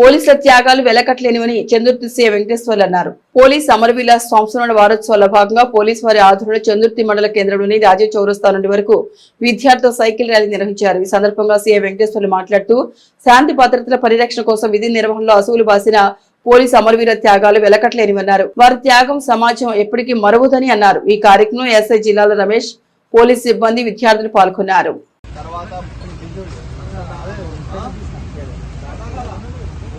పోలీసుల త్యాగాలు వెలకట్లేనివని చందుర్తి సీఎం వెంకటేశ్వర్లు అన్నారు. పోలీస్ అమరవీల సంవత్సరాల వారోత్సవాల భాగంగా పోలీస్ వారి ఆధ్వర్యంలో చంద్రుతి మండల కేంద్రంలోని రాజీవ్ చౌరస్తా నుండి వరకు విద్యార్థులు సైకిల్ ర్యాలీ నిర్వహించారు. ఈ సందర్భంగా సీఎం వెంకటేశ్వర్లు మాట్లాడుతూ శాంతి భద్రతల పరిరక్షణ కోసం విధి నిర్వహణలో అసువులు బాసిన పోలీస్ అమరవీర త్యాగాలు వెలకట్లేనివన్నారు వారి త్యాగం సమాజం ఎప్పటికీ మరవదని అన్నారు. ఈ కార్యక్రమం ఎస్ఐ జిల్లాల రమేష్ పోలీస్ సిబ్బంది విద్యార్థులు పాల్గొన్నారు.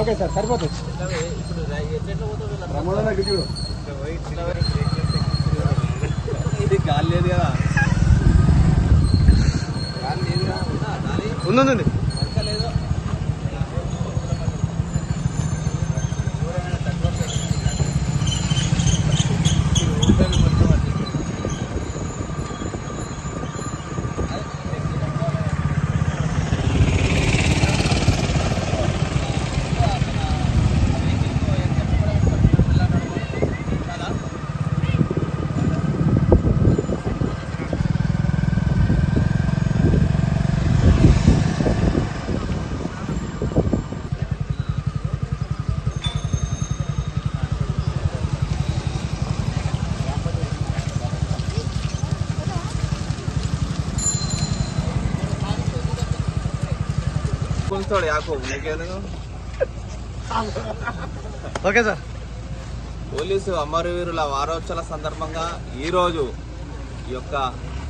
ఓకే సార్ సరిపోతుంది. ఇది గాలి లేదు కదా. గాలి లేదు కదా ఉందా. కొంచెం యాకో నీకేందుకు ఓకే సార్. పోలీసు అమరవీరుల వారోత్సవాల సందర్భంగా ఈరోజు ఈ యొక్క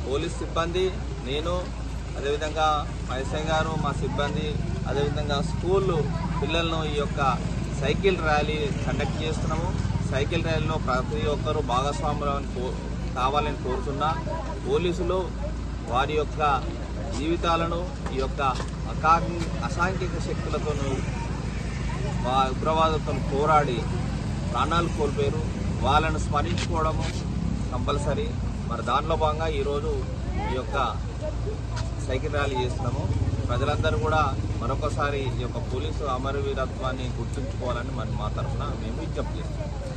పోలీస్ సిబ్బంది నేను అదేవిధంగా మైసయ్య గారు మా సిబ్బంది అదేవిధంగా స్కూల్ పిల్లలను ఈ యొక్క సైకిల్ ర్యాలీ కండక్ట్ చేస్తున్నాము. సైకిల్ ర్యాలీలో ప్రతి ఒక్కరూ భాగస్వాములను కో కావాలని కోరుతున్నా పోలీసులు వారి యొక్క జీవితాలను ఈ యొక్క అకా అసాంఘిక శక్తులతోనూ వా ఉగ్రవాదంతో పోరాడి ప్రాణాలు కోల్పోయారు. వాళ్ళను స్మరించుకోవడము కంపల్సరీ. మరి దానిలో భాగంగా ఈరోజు ఈ యొక్క సైకిల్ ర్యాలీ చేస్తున్నాము. ప్రజలందరూ కూడా మరొకసారి ఈ యొక్క పోలీసు అమరవీరత్వాన్ని గుర్తుంచుకోవాలని మరి మా తరఫున మేము విజ్ఞప్తి చేస్తున్నాం.